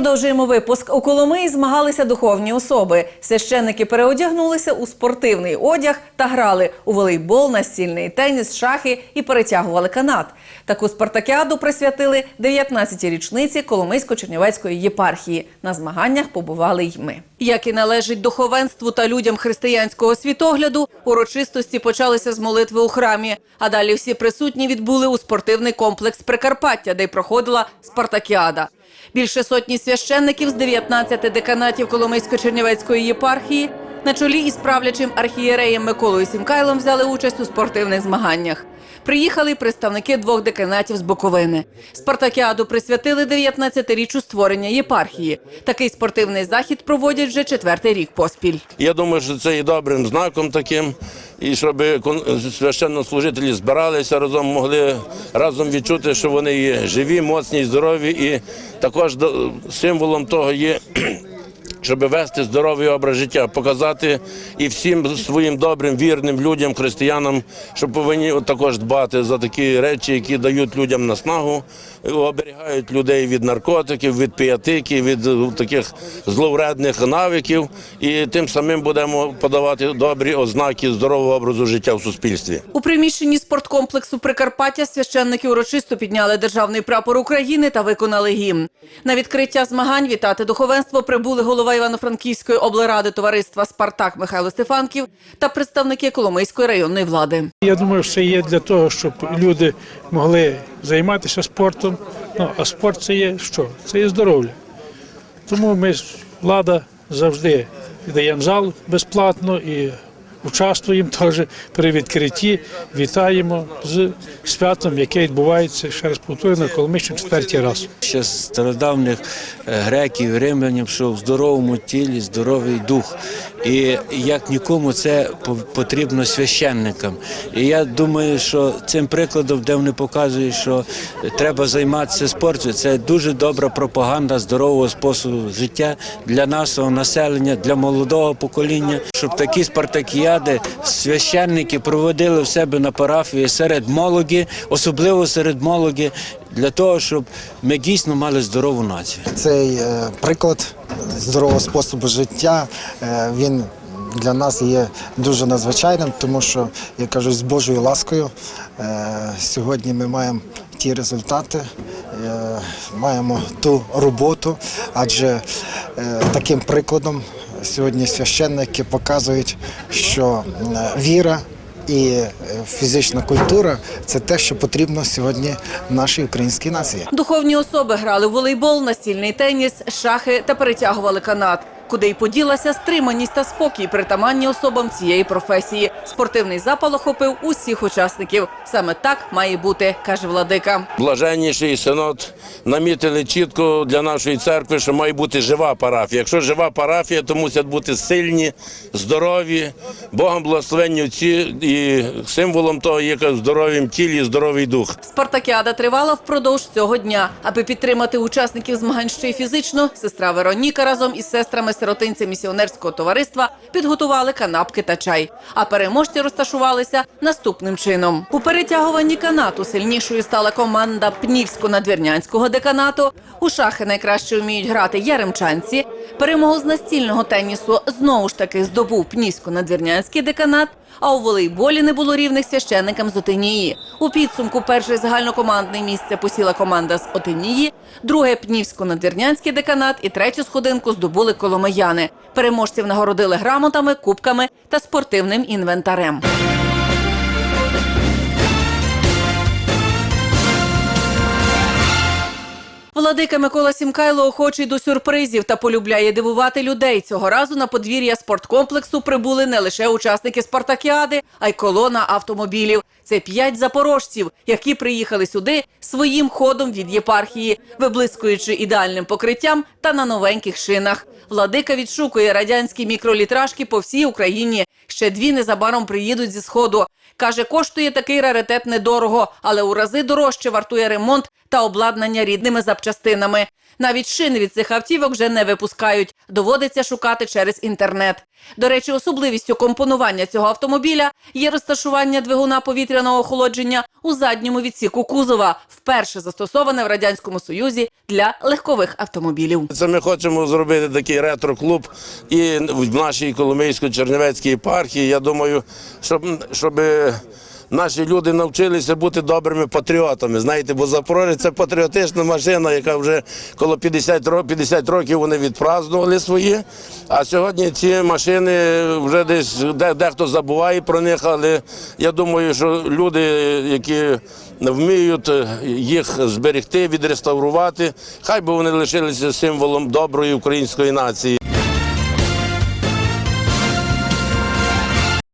Продовжуємо випуск. У Коломиї змагалися духовні особи. Священники переодягнулися у спортивний одяг та грали у волейбол, настільний теніс, шахи і перетягували канат. Таку спартакіаду присвятили 19-й річниці Коломийсько-Чернівецької єпархії. На змаганнях побували й ми. Як і належить духовенству та людям християнського світогляду, урочистості почалися з молитви у храмі. А далі всі присутні відбули у спортивний комплекс Прикарпаття, де й проходила спартакіада. Більше сотні священників з 19 деканатів Коломийсько-Чернівецької єпархії на чолі із правлячим архієреєм Миколою Сімкайлом взяли участь у спортивних змаганнях. Приїхали представники двох деканатів з Буковини. Спартакіаду присвятили 19-річчю створення єпархії. Такий спортивний захід проводять вже четвертий рік поспіль. Я думаю, що це є добрим знаком таким, і щоб священнослужителі збиралися разом, могли разом відчути, що вони є живі, моцні, здорові, і також символом того є. Щоб вести здоровий образ життя, показати і всім своїм добрим, вірним людям, християнам, що повинні також дбати за такі речі, які дають людям наснагу, оберігають людей від наркотиків, від піятики, від е, таких зловредних навиків, і тим самим будемо подавати добрі ознаки здорового образу життя в суспільстві. У приміщенні спорткомплексу Прикарпаття священники урочисто підняли державний прапор України та виконали гімн. На відкриття змагань вітати духовенство прибули голова Івано-Франківської облради товариства Спартак Михайло Стефанків та представники Коломийської районної влади. Я думаю, що є для того, щоб люди могли займатися спортом. Ну, а спорт це є що? Це є здоров'я. Тому ми, влада, завжди віддаємо зал безплатно і участвуємо теж при відкритті. Вітаємо з святом, яке відбувається, ще раз повторюю, на Коломийщині четвертий раз. ще з стародавніх е, греків, римлянів, що в здоровому тілі здоровий дух. І як нікому це по- потрібно священникам. І я думаю, що цим прикладом, де вони показують, що треба займатися спортом, це дуже добра пропаганда здорового способу життя для нашого населення, для молодого покоління, щоб такі спартакіади священники проводили в себе на парафії серед молоді, особливо серед молоді, для того, щоб ми дійсно мали здорову націю. Цей е, приклад здорового способу життя е, він для нас є дуже надзвичайним, тому що я кажу, з Божою ласкою е, сьогодні ми маємо ті результати, маємо ту роботу, адже таким прикладом сьогодні священники показують, що е, віра. І е, фізична культура це те, що потрібно сьогодні нашій українській нації. Духовні особи грали в волейбол, настільний теніс, шахи та перетягували канат. Куди й поділася стриманість та спокій, притаманні особам цієї професії. Спортивний запал охопив усіх учасників. Саме так має бути, каже владика. Блаженніший синод намітили чітко для нашої церкви, що має бути жива парафія. Якщо жива парафія, то мусять бути сильні, здорові, Богом благословенні ці і символом того є в здоровім тілі, здоровий дух. Спартакіада тривала впродовж цього дня. Аби підтримати учасників змагань ще й фізично, сестра Вероніка разом із сестрами сиротинця місіонерського товариства підготували канапки та чай. А переможці розташувалися наступним чином. У перетягуванні канату сильнішою стала команда Пнівсько-надвірнянського деканату. У шахи найкраще вміють грати яремчанці. Перемогу з настільного тенісу знову ж таки здобув Пнівсько-надвірнянський деканат. А у волейболі не було рівних священникам з Отинії. У підсумку перше загальнокомандне місце посіла команда з Отинії, друге Пнівсько-надвірнянський деканат і третю сходинку здобули коломияни. Переможців нагородили грамотами, кубками та спортивним інвентарем. Владика Микола Сімкайло охочий до сюрпризів та полюбляє дивувати людей. Цього разу на подвір'я спорткомплексу прибули не лише учасники спартакіади, а й колона автомобілів. Це п'ять запорожців, які приїхали сюди своїм ходом від єпархії, виблискуючи ідеальним покриттям та на новеньких шинах. Владика відшукує радянські мікролітражки по всій Україні. Ще дві незабаром приїдуть зі сходу. Каже, коштує такий раритет недорого, але у рази дорожче вартує ремонт та обладнання рідними запчастинами. Навіть шини від цих автівок вже не випускають. Доводиться шукати через інтернет. До речі, особливістю компонування цього автомобіля є розташування двигуна повітряного охолодження у задньому відсіку кузова, вперше застосоване в радянському союзі для легкових автомобілів. Це ми хочемо зробити такий ретро-клуб і в нашій Коломийсько-Чернівецькій єпархії. Я думаю, щоб, щоб наші люди навчилися бути добрими патріотами. Знаєте, бо Запорожець – це патріотична машина, яка вже коло 50 років, 50 років вони відпразнували свої. А сьогодні ці машини вже десь де, дехто забуває про них, але я думаю, що люди, які вміють їх зберегти, відреставрувати, хай би вони лишилися символом доброї української нації.